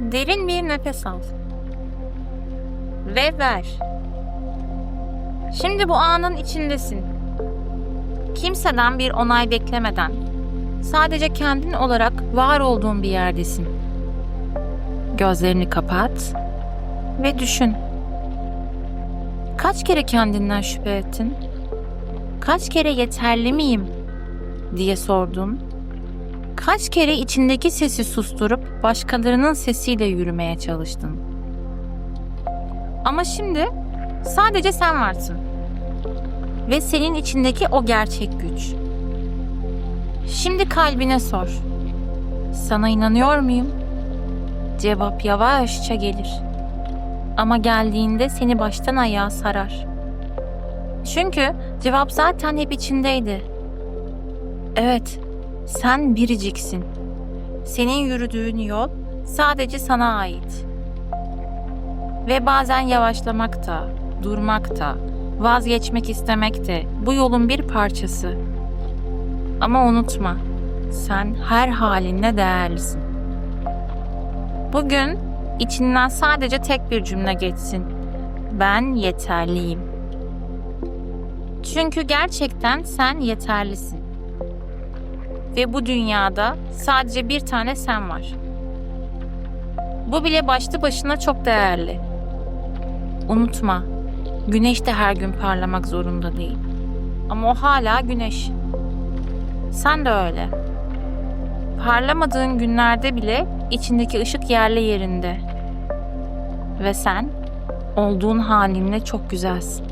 Derin bir nefes al. Ve ver. Şimdi bu anın içindesin. Kimseden bir onay beklemeden, sadece kendin olarak var olduğun bir yerdesin. Gözlerini kapat ve düşün. Kaç kere kendinden şüphe ettin? Kaç kere yeterli miyim diye sordun? Kaç kere içindeki sesi susturup başkalarının sesiyle yürümeye çalıştın? Ama şimdi sadece sen varsın. Ve senin içindeki o gerçek güç. Şimdi kalbine sor. Sana inanıyor muyum? Cevap yavaşça gelir. Ama geldiğinde seni baştan ayağa sarar. Çünkü cevap zaten hep içindeydi. Evet, sen biriciksin. Senin yürüdüğün yol sadece sana ait. Ve bazen yavaşlamak da, durmak da, vazgeçmek istemek de bu yolun bir parçası. Ama unutma, sen her halinle değerlisin. Bugün içinden sadece tek bir cümle geçsin. Ben yeterliyim. Çünkü gerçekten sen yeterlisin. Ve bu dünyada sadece bir tane sen var. Bu bile başlı başına çok değerli. Unutma, güneş de her gün parlamak zorunda değil. Ama o hala güneş. Sen de öyle. Parlamadığın günlerde bile içindeki ışık yerli yerinde. Ve sen olduğun halinle çok güzelsin.